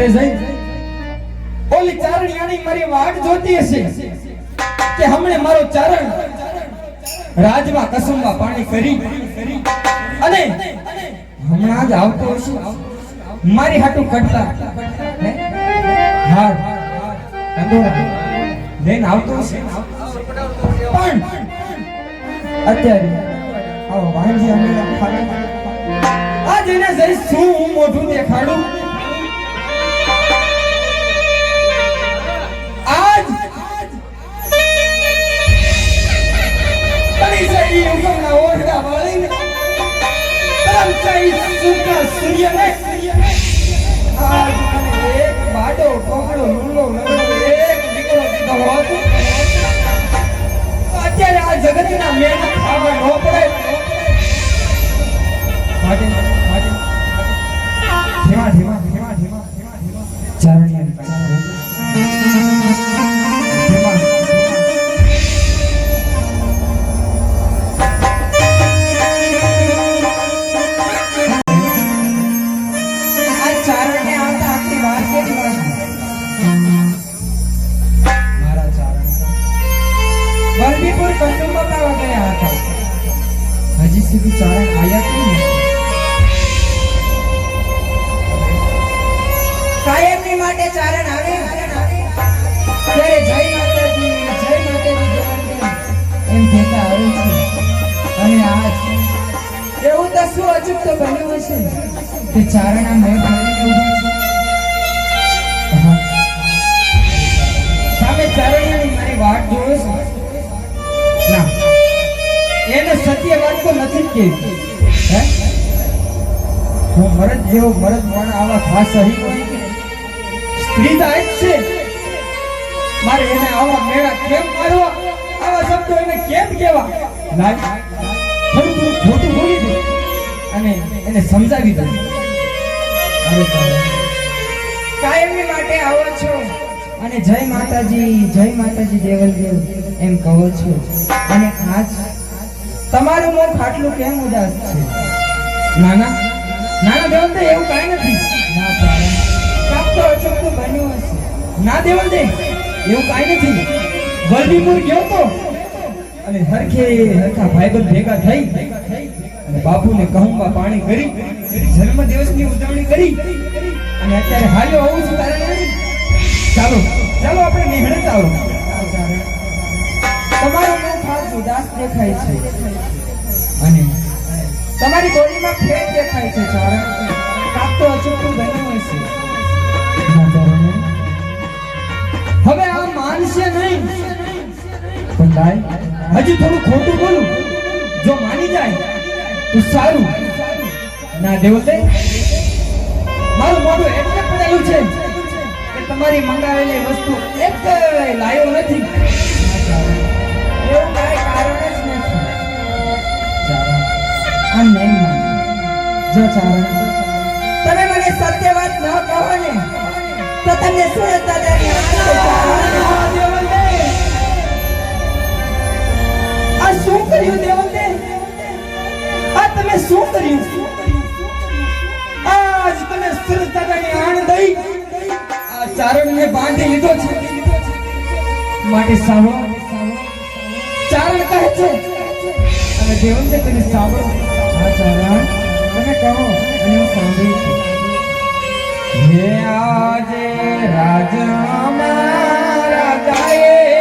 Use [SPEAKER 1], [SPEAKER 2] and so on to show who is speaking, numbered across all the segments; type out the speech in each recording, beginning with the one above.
[SPEAKER 1] ઘરે જઈ ઓલી ચારણિયાણી મારી વાટ જોતી હશે કે હમણે મારો ચારણ રાજમાં કસમમાં પાણી કરી અને હમણાં જ આવતો હશે. મારી હાટું કટતા હાર. લઈને આવતો હશે. પણ અત્યારે આવો વાંજી અમે ખાલી આજ એને જઈ શું મોઢું દેખાડું? જઈ સૂકા સૂર્યને મને એક બાડો કોકડો લુલો લગડો એક દીકરો દીધો હોત. સુધી ચારણ
[SPEAKER 2] આવે.
[SPEAKER 1] ત્યારે જય માતાજી એમ કહેતા આવે છે. અને આજ
[SPEAKER 2] એવું તો શું અચૂક તો બન્યું હશે
[SPEAKER 1] કે ચારણા મેં ભરીને ઊભા છે. તો નથી કે. હે? મરદ જેવો મરદ પણ આવા ખાસ હોય સ્ત્રી તો આજ છે. મારે એને આવા મેળા કેમ મારવા આવા શબ્દો એને કેમ કેવા લાગ થોડું ખોટું બોલી દો અને એને સમજાવી દે.
[SPEAKER 2] કાયમી માટે આવો છો.
[SPEAKER 1] અને જય માતાજી જય માતાજી દેવલ દેવ એમ કહો છો. અને આજ તમારું મન આટલું કેમ ઉદાસ છે? નાના નાના દેવલ દે, એવું કાંઈ નથી. ના ચારણ.
[SPEAKER 2] કાંક તો બન્યું હશે.
[SPEAKER 1] ના, દેવલ દે, એવું કાંઈ નથી. વલભીપુર ગયો તો, અને હરખે હરખા ભાઈબંધ ભેગા થઈ, અને બાપુને કહુંમાં પાણી કરી જન્મ દિવસની ઉજવણી કરી, અને અત્યારે હાલ્યો હોવું છું તારે ચાલો ચાલો આપણે નિહળે ચાલો
[SPEAKER 2] તમારું ઉદાસ દેખાય છે.
[SPEAKER 1] અને
[SPEAKER 2] તમારી બોલીમાં ફેર દેખાય છે ચારણ કાપ તો અચૂક બન્યું હશે.
[SPEAKER 1] હવે આ માનશે નહીં. પણ ભાઈ હજી થોડું ખોટું બોલું. જો માની જાય તો સારું. ના દેવતે? મારું મોઢું એટલે પડેલું છે કે તમારી મંગાવેલી વસ્તુ એક લાયો નથી. ચારણ
[SPEAKER 2] તમે મને સત્ય વાત ન કહો ને, તો તમને.
[SPEAKER 1] આ શું કર્યું દેવતે આ તમે શું કર્યું? આજ તમે સુરતાની આણ દઈ, આ ચારણને બાંધી લીધો છે. માટે સાંભળો. ચારણ કહે છે? અને દેવતે તમે સાંભળો. હા ચારણ તમે કહો, અને હું સાંભળું છું. હે આજે રાજમાં રાજાએ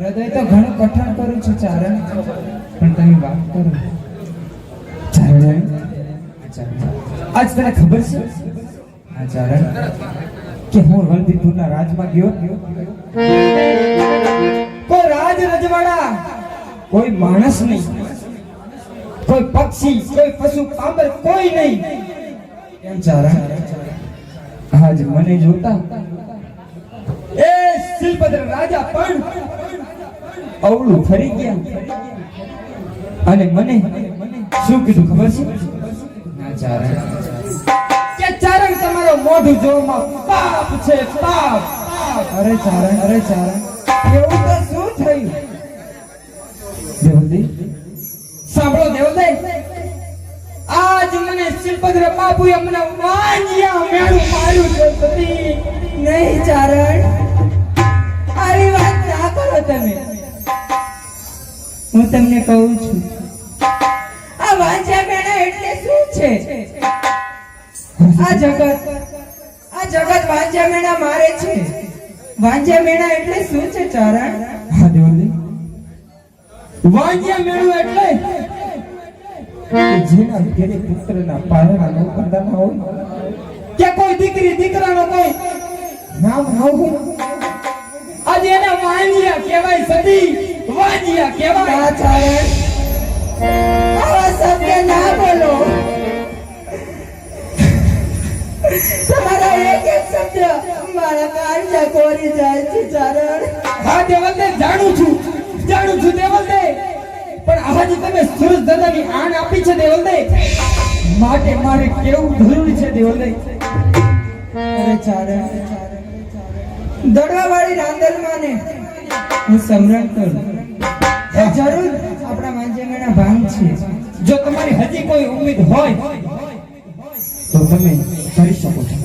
[SPEAKER 1] હૃદય
[SPEAKER 2] તો ઘણું કઠણ કરું છું ચારણ પણ તમે વાત કરો.
[SPEAKER 1] આજ તને ખબર છે?
[SPEAKER 2] ચારણ
[SPEAKER 1] કે હું રણદીપુરના રાજમાં ગયો. કોઈ રાજ રજવાડા, કોઈ માણસ નહીં. કોઈ પક્ષી, કોઈ પશુ પાંબર કોઈ નહીં.
[SPEAKER 2] એમ ચારણ
[SPEAKER 1] આજ મને જોતા. એ શિલ્પદ્ર રાજા પણ અવળું ફરી ગયા. અને મને શું કીધું ખબર છે?
[SPEAKER 2] ના ચારણ.
[SPEAKER 1] કે ચારણ તમારો મોઢું જોવામાં પાપ છે પાપ.
[SPEAKER 2] અરે ચારણ અરે ચારણ. એવું તો શું થયું?
[SPEAKER 1] દેવલદે સાંભળો દેવલદે આજ મને શિલ્પદ્ર બાપુએ મને વાંજિયા મેળું માર્યું છે
[SPEAKER 2] નહીં ચારણ. આવી વાત ના કરો તમે. હું તમને કહું છું, આ વાંચ્યા મેળા એટલે શું છે? આ જગત આ જગત વાંચ્યા મેળા મારે છે. વાંચ્યા મેળા એટલે શું છે, ચારણ?
[SPEAKER 1] વાંજિયા મેળું એટલે જેના ઘરે પુત્રના પારણા ન બંધાના હોય, કે કોઈ દીકરી, દીકરાનો કોઈ નામ ન હોય. આજે એને વાંજિયા કહેવાય સતી. વાંજિયા
[SPEAKER 2] ના ચાલે. આવા શબ્દ ના બોલો. તમારા એક એક શબ્દ મારા કાળજા કોરી જાય છે ચારણ.
[SPEAKER 1] હા દેવલદે જાણું છું. જાણું છું દેવલદે. પણ આજે તમે સુરજ દાદાની આણ આપી છે દેવલદે. માટે મારે કેવું જરૂરી છે દેવલદે?
[SPEAKER 2] અરે ચારણ. દડવાવાળી રાંદલમાં ને જરૂર આપણા માંજેમેના ભાન છે.
[SPEAKER 1] જો તમારી હજી કોઈ ઉમ્મીદ હોય, તો તમે કરી શકો છો.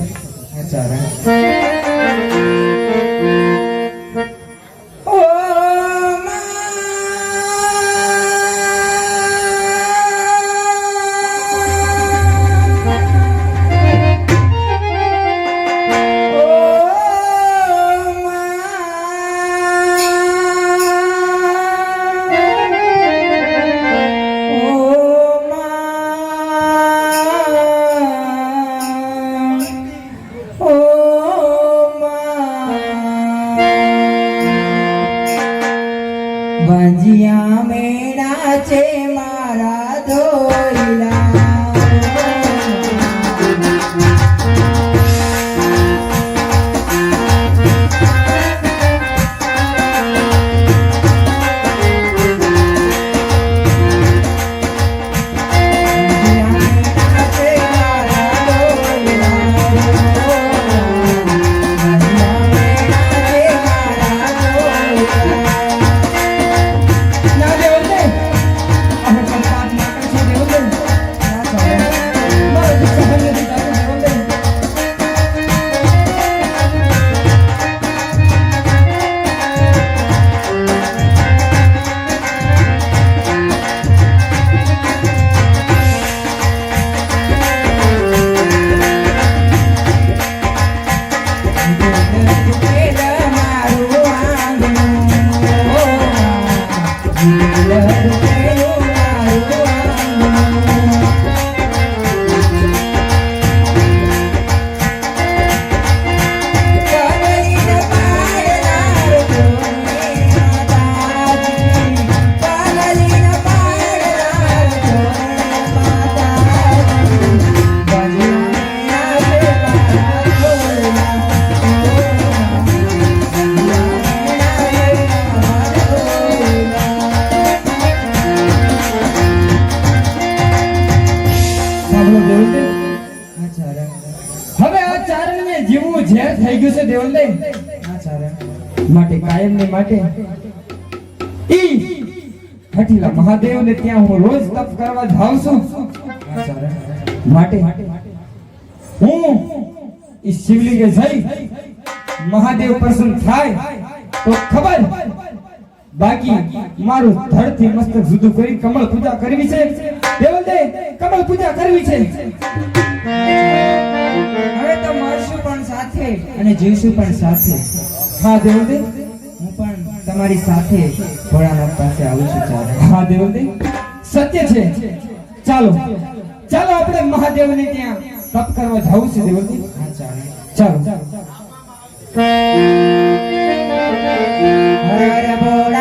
[SPEAKER 1] માટે ને માટે ઈ હટીલા મહાદેવ ને ત્યાં હું રોજ તપ કરવા જાઉં છું. માટે હું ઈ શિવલિંગે જઈ મહાદેવ પ્રસન્ન થાય તો ખબર બાકી મારું ધડથી મસ્તક જુદું કરી કમળ પૂજા કરવી છે. દેવલદે કમળ પૂજા કરવી છે.
[SPEAKER 2] હવે તો મળશું પણ સાથે અને જીવશું પણ સાથે.
[SPEAKER 1] હા
[SPEAKER 2] દેવલ પણ તમારી સાથે ભોળાનાથ પાસે આવું છું ચાલો
[SPEAKER 1] હા દેવદેવ સત્ય છે. ચાલો. ચાલો આપણે મહાદેવને ત્યાં તપ કરવા જવું છે
[SPEAKER 2] ચારણ
[SPEAKER 1] ચાલો.
[SPEAKER 2] હર હર બોલ